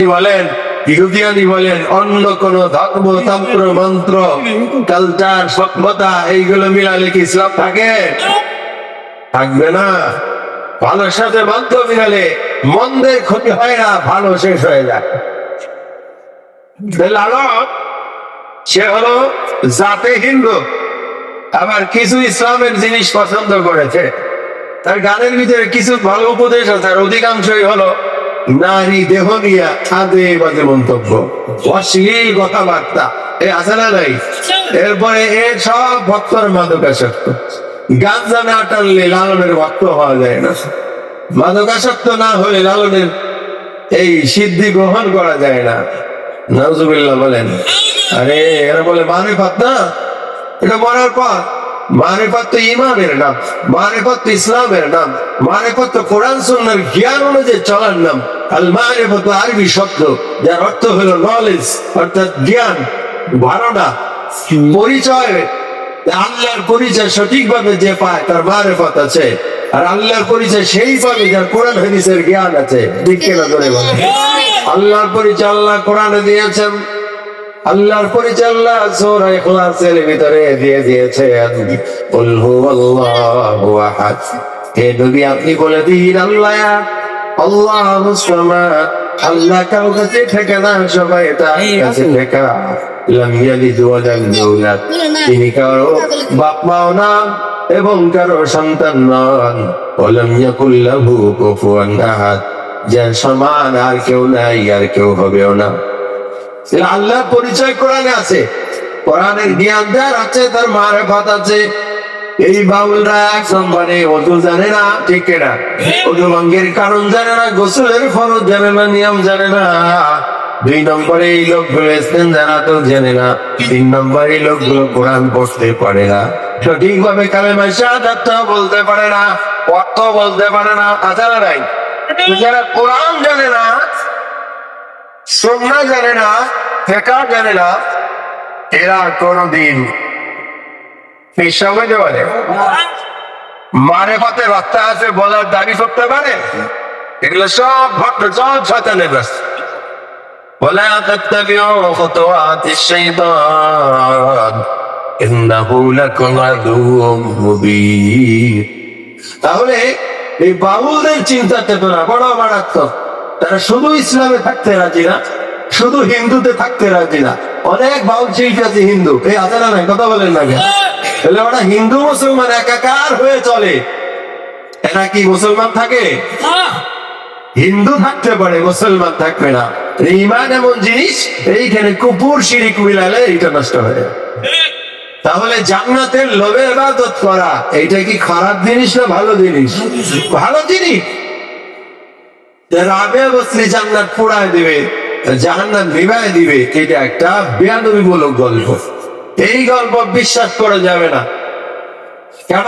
কি বলেন বলেন অন্য কোন ধর্ম, তন্ত্র, মন্ত্র কালচার সভ্যতা, এইগুলো মিলালে কি ইসলাম থাকে? থাকবে না। ভালোর সাথে মিলালে মন্দের ক্ষতি হয় না, ভালো শেষ হয়ে যায়। সে হলো জাতে হিন্দু। আবার কিছু ইসলামের জিনিস পছন্দ করেছে। তার গানের ভিতরে কিছু ভালো উপদেশ আছে, আর অধিকাংশই হলো নারী দেহ নিয়ে আদে বাজে মন্তব্য। অশ্লীল কথাবার্তা। এ আছে না নাই? এরপরে এ সব ভক্তর মাদকাসক্ত। গাঞ্জা না টানলে লালনের ভক্ত হওয়া যায় না। মাদকাসক্ত না হলে লালনের এই সিদ্ধি গ্রহণ করা যায় না। নাজুবিল্লাহ বলেন, আরে এরা বলে মারেফাত না? এটা মরার পর। মারেফাত তো ইমানের নাম, মারেফাত তো ইসলামের নাম, মারেফাত তো কোরআন সুন্নার জ্ঞান অনুযায়ী চলার নাম। আল মারেফাত আরবি শব্দ, যার অর্থ হলো নলেজ অর্থাৎ জ্ঞান, ধারণা, পরিচয়। আল্লাহর পরিচয় সঠিকভাবে যে পায়, তার মারেফত আছে। আর আল্লাহর পরিচয় সেই পাবে যার কোরআন, হাদিসের জ্ঞান আছে। আল্লাহর পরিচয় আল্লাহ কোরআনে দিয়েছেন। আল্লাহর পরিচয় আল্লাহ সূরা ইখলাসের ভিতরে দিয়ে দিয়েছেন। কুল হুয়াল্লাহু হে নবী, আপনি বলে দিন আল্লাহ। আল্লাহু সামাদ। আল্লাহ কারও কাছে থেকে না সবাই তার কাছে ঠেকা। লাম ইয়ালিদ ওয়া লাম ইউলাদ তিনি কারও বাপ মাও না এবং কারও সন্তান নন। ওয়ালাম ইয়াকুল লাহু কুফুয়ান আহাদ। যার সমান আর কেউ নাই আর কেউ হবেও না। এটা আল্লাহর পরিচয় কোরআনে আছে। কোরআনের জ্ঞান যার আছে তার মারেফত আছে। এই বাউলরা নম্বরে অজু জানে না, ঠিক না অজু ভঙ্গের কারণ জানে না, গোসলের ফরজ জানে না, নিয়ম জানে না। দুই নম্বরে এই লোকগুলো ইসলাম জানা তো জানে না, তিন নম্বরে এই লোকগুলো কোরআন পড়তে পারে না। সঠিক ভাবে কালেমা শাহাদাত বলতে পারে না, অর্থ বলতে পারে না তাছাড়া নাই যারা কোরআন জানে না সোমনা জানে না ফেকা জানে না, এরা কোনদিন পেশা হইতে পারে মারে পথে রাস্তা আছে বলার দাবি করতে পারে এগুলো সব ভক্ত সব শয়তানের রাস্তা ولا تتبعوا خطوات الشيطان إنه لكم عدو مبين তাহলে এই বাবুদের চিন্তা চেতনা বড় মারাত্মক তারা শুধু ইসলামে থাকতে রাজি না শুধু হিন্দুতে থাকতে রাজি না অনেক বাউল শিল্পী আছে হিন্দু এই আছে না নাই কথা বলেন না কেন? তাহলে ওরা হিন্দু মুসলমান একাকার হয়ে চলে। এরা কি মুসলমান থাকে? হিন্দু থাকতে পারে মুসলমান থাকবে না। ইমান এমন জিনিস এইখানে কুপুর শিরিক মিলালে এইটা নষ্ট হয়ে। তাহলে জান্নাতের লোভে ইবাদত করা এইটা কি খারাপ জিনিস না ভালো জিনিস? ভালো জিনিস। রাবে বসরি জান্নাত পোড়ায় দিবে জাহান্নাত বিবাহ দিবে এটা একটা বেয়াদবিমূলক গল্প। এই গল্প বিশ্বাস করা যাবে না। কেন?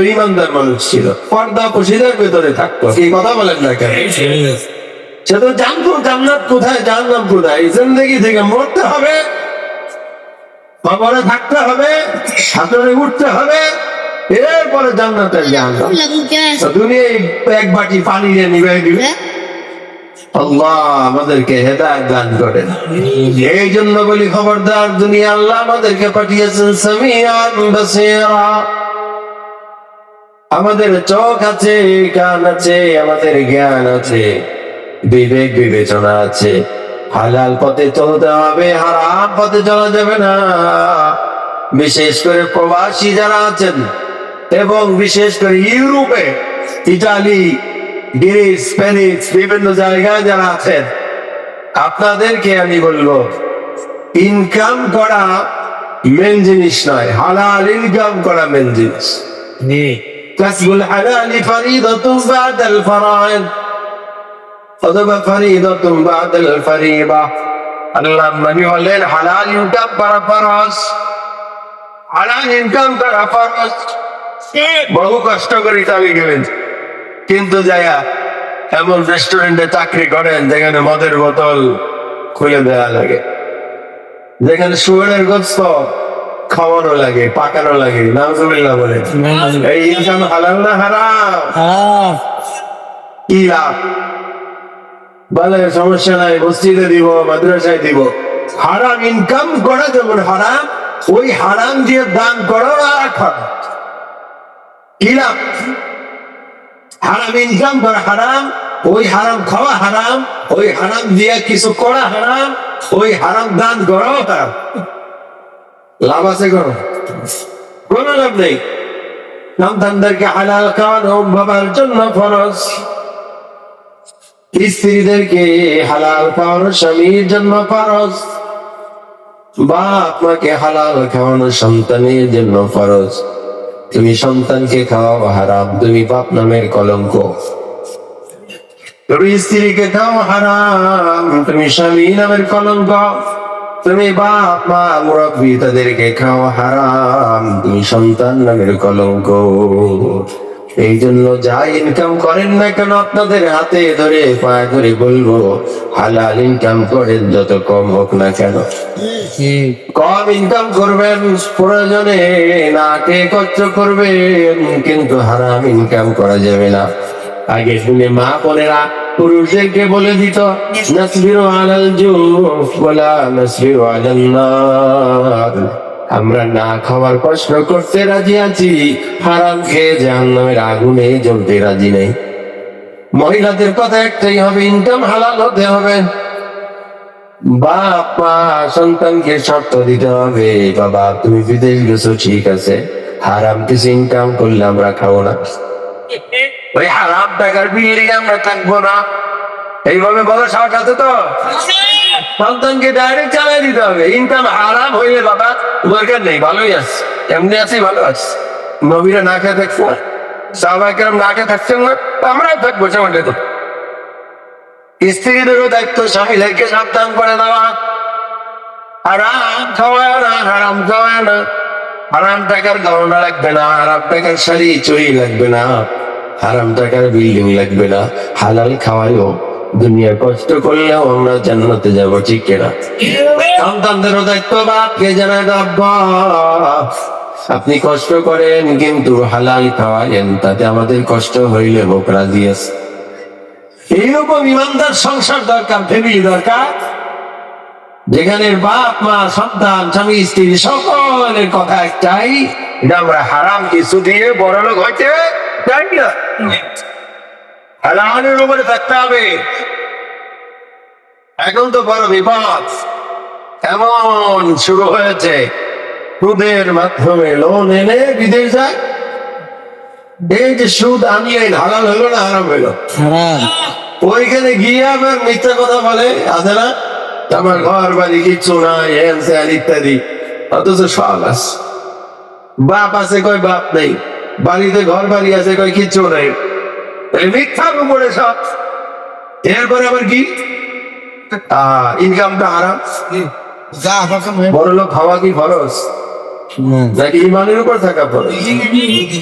ইমানদার মানুষ ছিল। পর্দা পশিদের ভেতরে থাকতো। এই কথা বলেন না কেন? সে তো জানতো জান্নাত কোথায় কোথায়। জিন্দগি থেকে মরতে হবে কবরে থাকতে হবে সাঁতরে উঠতে হবে এরপরে জান্নাতের জাহান্নাম। দুনিয়ায় এক বাটি পানি নিয়ে নিবে দিবে আল্লাহ আমাদেরকে হেদায়ত দান করেন এই জন্য বলি খবরদার, দুনিয়া আল্লাহ আমাদেরকে পাঠিয়েছেন আমাদের চোখ আছে, কান আছে, আমাদের জ্ঞান আছে, বিবেক বিবেচনা আছে। হালাল পথে চলতে হবে, হারাম পথে চলা যাবে না। বিশেষ করে প্রবাসী যারা আছেন, এবং বিশেষ করে ইউরোপে ইটালি বিভিন্ন জায়গায় যারা আছেন আপনাদেরকে আমি বলব ইনকাম করা মেন জিনিস নয় হালাল ইনকাম করা মেন জিনিস। আল্লাহ হালাল ইনকাম করা ইনকাম করা বহু কষ্ট করে চালিয়ে গেলেন। কিন্তু যায়া এমন রেস্টুরেন্টে চাকরি করেন যেখানে মদের বোতল খুলে দেওয়া লাগে। যেখানে শুয়ারের গোস্ত খাওয়ানো লাগে পাকানো লাগে নাজুবিল্লাহ বলে। এই ইনকাম হালাল না হারাম? কি লাভ? বলে সমস্যা নাই মসজিদে দিব মাদ্রাসায় দিব। হারাম ইনকাম করা যেমন হারাম ওই হারাম দিয়ে দান করো আর খারাপ কি লাভ? হারাম ইনকাম করা হারাম, ওই হারাম খাওয়া হারাম, ওই হারাম দিয়ে কিছু করা হারাম, ওই হারাম দান করাও হারাম। লাভ আছে কোনো? লাভ নেই। সন্তানদেরকে হালাল বাবার জন্য ফরজ। স্ত্রীদেরকে হালাল খাওয়ানো স্বামীর জন্য ফরজ। বাপ মাকে হালাল খাওয়ানো সন্তানের জন্য ফরজ। তুমি সন্তানকে খাওয়াও, হারাম। তুমি বাপ নামের কলঙ্ক। তুমি স্ত্রীকে খাও হারাম। তুমি স্বামী নামের কলঙ্ক। তুমি বাপ, মা, মুরব্বী, তাদেরকে খাও হারাম। তুমি সন্তান নামের কলঙ্ক। এই জন্য যা ইনকাম করেন না কেন আপনাদের হাতে ধরে পায়ে ধরে বলব হালাল ইনকাম করেন যত কম হোক না কেন। কম ইনকাম করবেন প্রয়োজনে নাকে কষ্ট করবেন কিন্তু হারাম ইনকাম করা যাবে না। আগে শুনে মা বোনেরা পুরুষদেরকে বলে দিত নাসবিরু আলাল জুফ ওয়ালা নাসবিরু আলান নার। আমরা না খাওয়ার কষ্ট করতে রাজি আছি। হারাম খেয়ে জাহান্নামের আগুনে জ্বলতে রাজি নেই। মহিলাদের কথা একটাই হবে ইনকাম হালাল হতে হবে। সন্তানকে শর্ত দিতে হবে। বাবা, তুমি বিদেশ গেছো, ঠিক আছে। হারাম কিছু ইনকাম করলে আমরা খাব না। ওই হারাম টাকার বিয়ে আমরা থাকব না। এইভাবে বলো সাহস আছে তো? সন্তানকে ডাইরেক্ট চালাই দিতে হবে। ইনকাম হারাম হইলে বাবা, দরকার নেই, ভালোই আছে। এমনি আছি, ভালো আছে। নবীরা না খেয়ে থাকছে না। সাহবাই কেরম না খেয়ে থাকছেন না, আমরাও থাকব সেমনটা তো স্ত্রীদেরও দায়িত্ব স্বামীদেরকে সাবধান করে দেওয়া। হারাম খাওয়ায় না, হারাম খাওয়ায় না। হারাম টাকার গহনা লাগবে না, হারাম টাকার শাড়ি চুরি লাগবে না। হারাম টাকার বিল্ডিং লাগবে না। হালাল খাওয়াইও দুনিয়া কষ্ট করলেও আমরা জান্নাতে যাব, ঠিক কিনা? সন্তানদেরও দায়িত্ব বাপকে জানায় আব্বা আপনি কষ্ট করেন, কিন্তু হালাল খাওয়াইন তাতে আমাদের কষ্ট হইলে হোক রাজি আছে। এইরকম ইমানদার সংসার দরকার ফ্যামিলি দরকার। যেখানে বাপ, মা, সন্তান, স্বামী, স্ত্রী, সকলের কথা একটাই যে আমরা হারাম কিছু দিয়ে বড় লোক হইতে চাই না। হালালের উপরে থাকতে হবে। এখন তো বড় বিপদ। এমন শুরু হয়েছে। সুদের মাধ্যমে লোন এনে বিদেশ যায়। এই যে সুদ আমি এই হালাল হইল না হারাম হইল ওইখানে গিয়ে আবার মিথ্যা কথা বলে আছে না? আমার ঘর বাড়ি কিচ্ছু নাই হ্যান স্যান ইত্যাদি। অথচ সব আছে। বাপ আছে কয় বাপ নেই? বাড়িতে ঘর বাড়ি আছে কয় কিচ্ছু নেই? মিথ্যার উপরে সব। এরপরে আবার কি? ইনকামটা হারাম। বড় লোক খাওয়া কি খরচ নাকি ইমানের উপর থাকা খরচ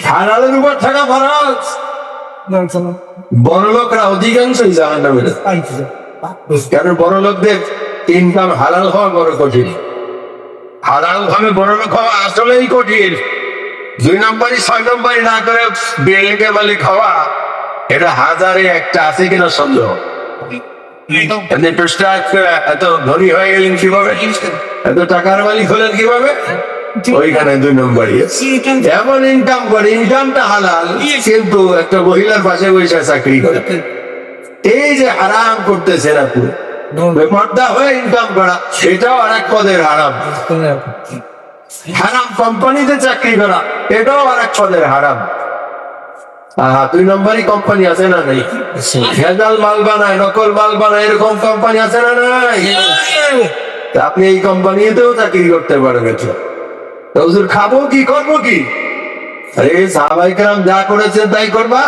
হালালের উপর থাকা খরচ বড় লোকরা অধিকাংশই জাহান নামে কারণ বড় লোকদের ইনকাম হালাল হওয়া বড় কঠিন। হালাল ভাবে বড় লোক হওয়া আসলেই কঠিন। দুই নম্বরই ছয় নম্বরই না করে বেলেকে বালি খাওয়া এটা হাজারে একটা আছে কিনা সন্দেহ? এতে এত ধনী হয়ে গেলেন কীভাবে? এত টাকার মালিক হলেন কীভাবে? ওইখানে দুই নম্বরই এমন ইনকাম করে ইনকামটা হালাল কিন্তু একটা মহিলার পাশে বসে চাকরি করে। এই যে হারাম করতেছেন আপনি বেপর্দা হয়ে ইনকাম করা সেটাও আর এক পদের হারাম। হারাম কোম্পানিতে চাকরি করা এটাও আর এক পদের হারাম। দুই নম্বরই কোম্পানি আছে না নাই? ভেজাল মাল বানায় নকল মাল বানায় এরকম কোম্পানি আছে না নাই? আপনি এই কোম্পানিতেও চাকরি করতে পারবেন তো হুজুর খাব কি করব কি? আরে সাহাবাই কেরাম যা করেছেন তাই করবা?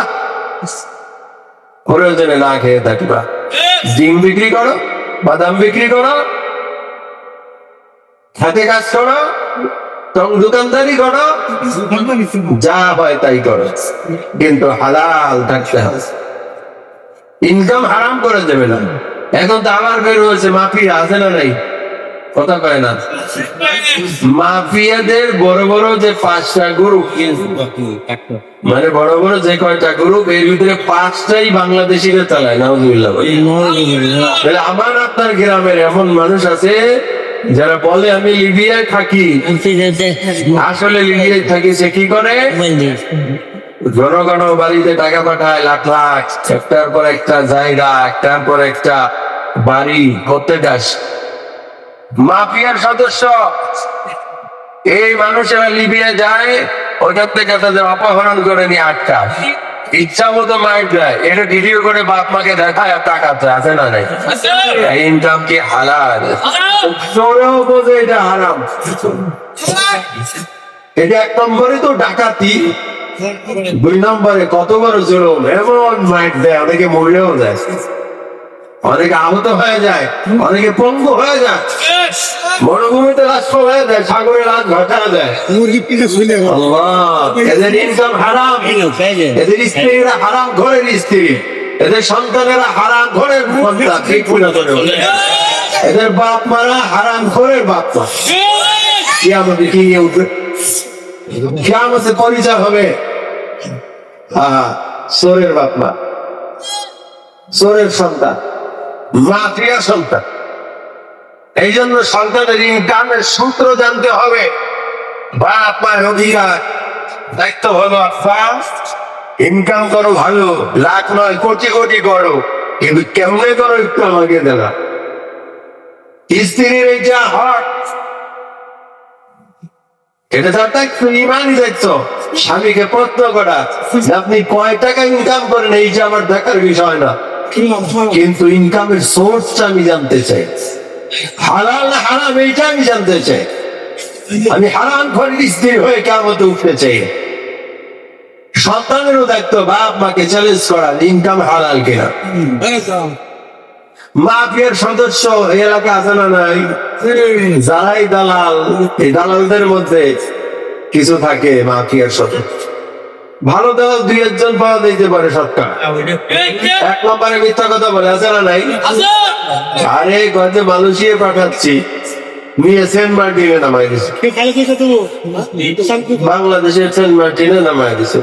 প্রয়োজনে না খেয়ে থাকবা। ডিম বিক্রি করো বাদাম বিক্রি করো। হাতে কাজ করো। দোকানদারি করো। যা হয় তাই করো। কিন্তু হালাল থাকতে হবে। ইনকাম হারাম করে না। এখন তো আবার বের হয়েছে মাফিয়া আছে না নাই? কথা কয় না। মাফিয়াদের বড় বড় যে পাঁচটা গ্রুপ মানে বড় বড় যে কয়টা গ্রুপ এর ভিতরে পাঁচটাই বাংলাদেশিরা চালায় নাউজুবিল্লাহ আমার আপনার গ্রামের এমন মানুষ আছে যারা বলে আমি লিবিয়ায় থাকি। আসলে লিবিয়ায় থাকি সে কি করে? জনগণ বাড়িতে টাকা পাঠায় লাখ লাখ একটার পর একটা জায়গা একটার পর একটা বাড়ি করতে যাস। মাফিয়ার সদস্য এই মানুষেরা লিবিয়া যায় ওইটার থেকে তাদের অপহরণ করে নিয়ে আটকা ইচ্ছা মতো মাইন্ড দেয়। এটা ভিডিও করে বাপ মাকে দেখায় আর টাকাতে আছে না নাই? ইনকাম কি হালাল? চোরেও বোঝে এটা হারাম। এটা এক নম্বরে তো ডাকাতি। দুই নম্বরে কতবার জুলুম? এমন মাইন্ড দেয় অনেকে মরলেও যায়। অনেকে আহত হয়ে যায় অনেকে পঙ্গু হয়ে যায়। মরুভূমিতে রাষ্ট্র হয়ে যায় সাগরে রাত ঘটা দেয়। এদের ইনকাম হারাম। এদের স্ত্রীরা হারাম ঘরের স্ত্রী। এদের সন্তানেরা হারাম ঘরের সন্তান। ঠিক। এদের বাপ মারা হারাম ঘরের বাপ মা। কিয়ামতে কি নিয়ে উঠবে? কিয়ামতে পরিচয় হবে। হ্যাঁ সোরের বাপ মা। সোরের সন্তান। মাফিয়া সন্তান। এই জন্য সন্তানের ইনকামের সূত্র জানতে হবে। বাপ, মায়ের অধিকার, দায়িত্ব হলো আপনার ইনকাম করো ভালো, লাখ নয়, কোটি কোটি করো। কিন্তু কেমনে করো একটু আমাকে দেনা স্ত্রীর এইটা হক, এটা তো একটা ইমানই দায়িত্ব। স্বামীকে প্রশ্ন করা আপনি কয় টাকা ইনকাম করেন, এই যে আমার দেখার বিষয় না। কিন্তু ইনকামের সোর্সটা আমি জানতে চাই। হালাল না হারাম, এইটা আমি জানতে চাই। আমি হারাম স্ত্রী হয়ে উঠতে চাই। সন্তানেরও দায়িত্ব, বাপ মাকে চ্যালেঞ্জ করা ইনকাম হালাল কিনা। মাফিয়ার সদস্য এলাকা আছে না নাই? যারাই দালাল, এই দালালদের মধ্যে কিছু থাকে মাফিয়ার সদস্য ভালো দালাল দুই একজন পাওয়া দিতে পারে সরকার এক নম্বরে মিথ্যা কথা বলে আছে না নাই? আরে গজে মালয়েশিয়া পাঠাচ্ছি। বাংলাদেশের সেন্ট মার্টিনে নামাই দিছে।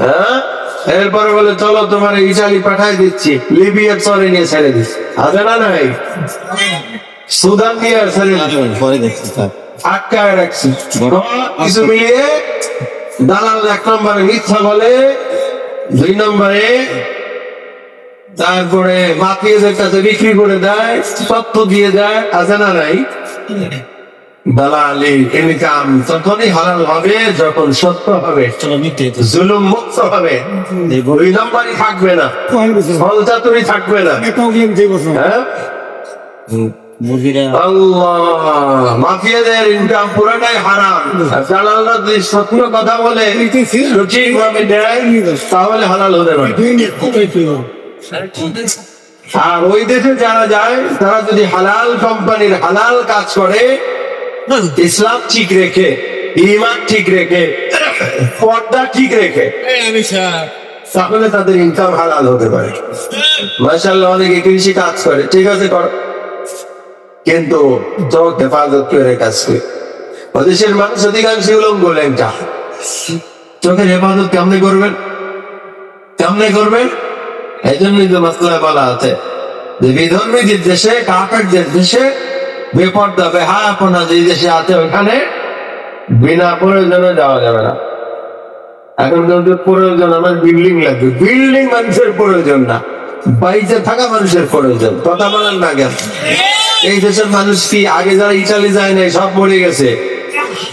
হ্যাঁ? এরপরে বলে চলো তোমার ইটালি পাঠাই দিচ্ছি। লিবিয়ার চরে নিয়ে ছেড়ে দিচ্ছি। আছে না নাই? সুদান ছেড়ে আটকায় রাখছি। কিছু মিলিয়ে দালাল এক নম্বরে মিথ্যা বলে দুই নম্বরে তারপরে মাফিয়াদের কাছে বিক্রি করে দেয় সত্য দিয়ে দেয় আছে না নাই? দালালি ইনকাম তখনই হালাল হবে যখন সত্য হবে চলো মিটে জুলুম মুক্ত হবে। দুই নম্বরই থাকবে না। ফলচাতুরি থাকবে না। হ্যাঁ? হালাল আর ওই দেশে যারা যায়, তারা যদি হালাল কোম্পানির হালাল কাজ করে, ইসলাম ঠিক রেখে, ইমান ঠিক রেখে, পর্দা ঠিক রেখে, তাহলে তাদের ইনকাম হালাল হতে পারে। মাসাল্লাহ অনেকে কৃষি কাজ করে। ঠিক আছে, কর। কিন্তু চোখ হেফাজত করে কাজ করে। ওদেশের মানুষ অধিকাংশ উলঙ্গ লেনটা চোখের হেফাজত কেমনে করবেন? কেমনে করবেন? এই জন্যই তো মাসলা বলা আছে যে বিধর্মীদের দেশে কাকারদের দেশে বেপর্দা, বেহায়াপনা যে দেশে আছে, ওখানে বিনা প্রয়োজনে যাওয়া যাবে না। এখন কিন্তু প্রয়োজন আমার বিল্ডিং লাগবে। বিল্ডিং মানুষের প্রয়োজন না। বাইরে থাকা মানুষের প্রয়োজন। কথা বলেন না কেন এই দেশের মানুষ কি? আগে যারা ইটালি যায় নাই, সব মরে গেছে।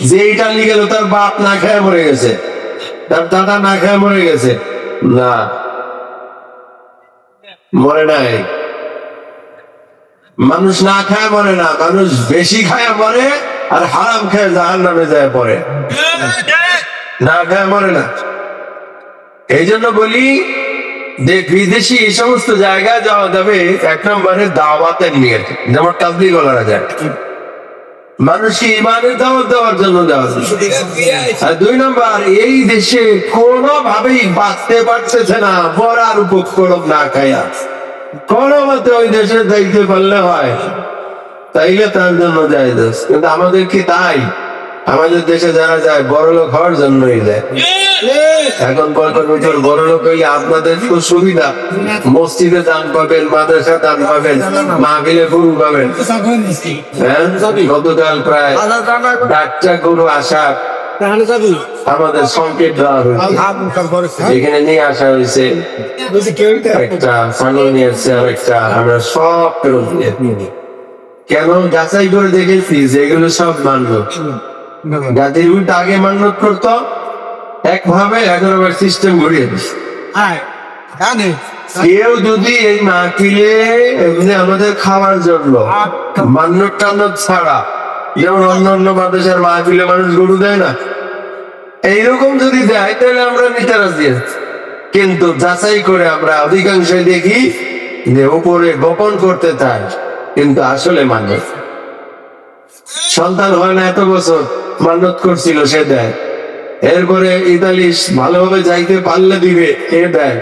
যে ইটালি গেল, তার বাপ না খেয়ে মরে গেছে। তার দাদা না খেয়ে মরে গেছে। না। মরে নাই। মানুষ না খায় মরে না, মানুষ বেশি খায় মরে আর হারাম খেয়ে জাহান নামে যায় পরে না খায় মরে না। এই জন্য বলি বিদেশি এই সমস্ত জায়গায় যাওয়া যাবে এক নম্বরে দাওয়াতের নিয়ে। যেমন যায়। ইমানের দাওয়াত দেওয়ার জন্য আর দুই নম্বর, এই দেশে কোনোভাবেই বাঁচতে পারতেছে না বড়ার উপক্রম না খায়া। কোনো মতে ওই দেশে দেখতে পারলে হয়। তাইলে তার জন্য যায় দোষ কিন্তু আমাদের কি তাই? আমাদের দেশে যারা যায়, বড় লোক হওয়ার জন্যই যায় এখন কয়েক বছর বড় লোক হইলে আপনাদের তো সুবিধা মসজিদে দান পাবেন, মাদ্রাসা দান পাবেন, মাহফিলে গরু পাবেন। হ্যাঁ? গতকাল প্রায় ডাক্তার গরু আসা। আমাদের সংকেত দেওয়া হয়েছে। নিয়ে আসা হয়েছে। একটা নিয়ে আসছে আর একটা। আমরা সব ফেরত কেন? যাচাই করে দেখেছি যে এগুলো সব মান্য উল্টা আগে করতো একভাবে সিস্টেম ঘুরিয়ে দিচ্ছে কেউ যদি এই মাহফিলে এমনি আমাদের খাওয়ার জন্য মান্য টান্ন ছাড়া যেমন অন্য অন্য মাদ্রাসার মাহফিলে মানুষ গরু দেয় না এইরকম যদি দেয় তাহলে আমরা নিতে রাজি আছি। কিন্তু যাচাই করে আমরা অধিকাংশ দেখি যে উপরে গোপন করতে চায় কিন্তু আসলে মানুষ সন্তান হয় না এত বছর। মানত করছিল, সে দেয়। এরপরে ইতালি ভালোভাবে যাইতে পারলে দিবে, এ দেয়,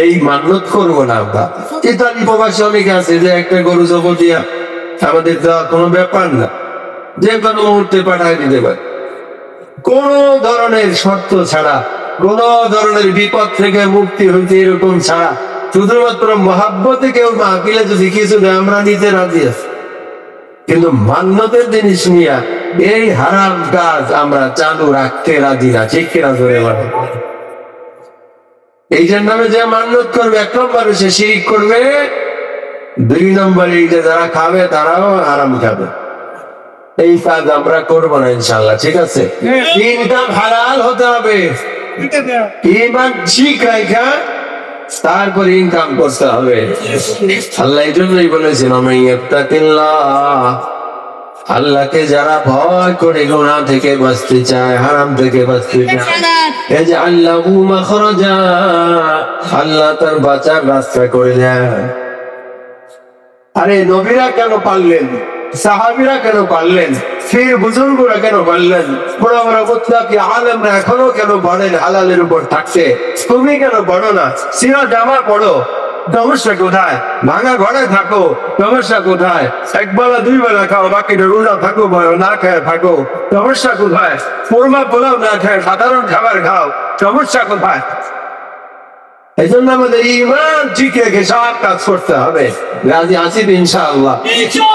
এই মান্যত করব না আমরা ইতালি প্রবাসী অনেকে আছে যে, একটা গরু জব দিয়া আমাদের দেওয়া কোনো ব্যাপার না। যে কোনো মুহূর্তে পাঠায় দিতে পারে। কোন ধরনের শর্ত ছাড়া, কোন ধরনের বিপদ থেকে মুক্তি হইতে এরকম ছাড়া, শুধুমাত্র মহাব্বতে কেউ মাহফিলে যদি কিছু দেয়, আমরা নিতে রাজি আছি। কিন্তু মান্যতের জিনিস নিয়ে এই হারাম কাজ আমরা চালু রাখতে রাজি না ঠিক কিনা ধরে বলে এই নামে যে মান্যত করবে এক নম্বরে সে শিরিক করবে দুই নম্বরে এই যে যারা খাবে তারাও হারাম খাবে। এই কাজ আমরা করব না ইনশাল্লাহ ঠিক আছে? ইনকাম হালাল হতে হবে। ইমান ঠিক রাখা তারপর ইনকাম করতে হবে। আল্লাহ এই জন্যই বলেছেন আমি আল্লাহকে যারা ভয় করে গোনা থেকে বাঁচতে চায় হারাম থেকে বাঁচতে চায়। এই যে আল্লাহ আল্লাহ তার বাঁচার রাস্তা করে দেয় আরে নবীরা কেন পারলেন? সাহাবিরা কেন পারলেন? ফির বুজুর্গরা কেন পারলেন? বড় বড় মুতলাকি আলেমরা এখনও কেন বলেন হালালের উপর থাকছে তুমি কেন পড়ো না? সিরা জামা পড়ো সমস্যা কোথায় ভাঙা ঘরে থাকো সমস্যা কোথায় এক বেলা দুই বেলা খাও, বাকিটা রোজা থাকো না খেয়ে থাকো। সমস্যা কোথায় পোরমা পোলাও না খেয়ে সাধারণ খাবার খাও। সমস্যা কোথায় এই জন্য আমাদের ইমান ঠিক রেখে সব কাজ করতে হবে। রাজি আছি তো ইনশাআল্লাহ।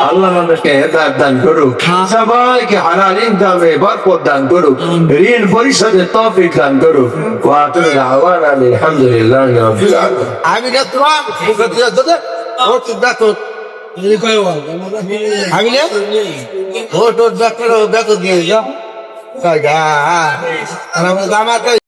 আল্লাহ আমাদেরকে হেদায়ত দান করুক। সবাইকে হালাল ইনকামে বরকত দান করুক। ঋণ পরিশোধের তৌফিক দান করুক। ওয়াতুল দাওয়ানা আলহামদুলিল্লাহ রাব্বিল আলামিন। আমি না তোমার ও তো দেখো আমি না? ও তো দেখো দেখো দিয়ে যাও আমার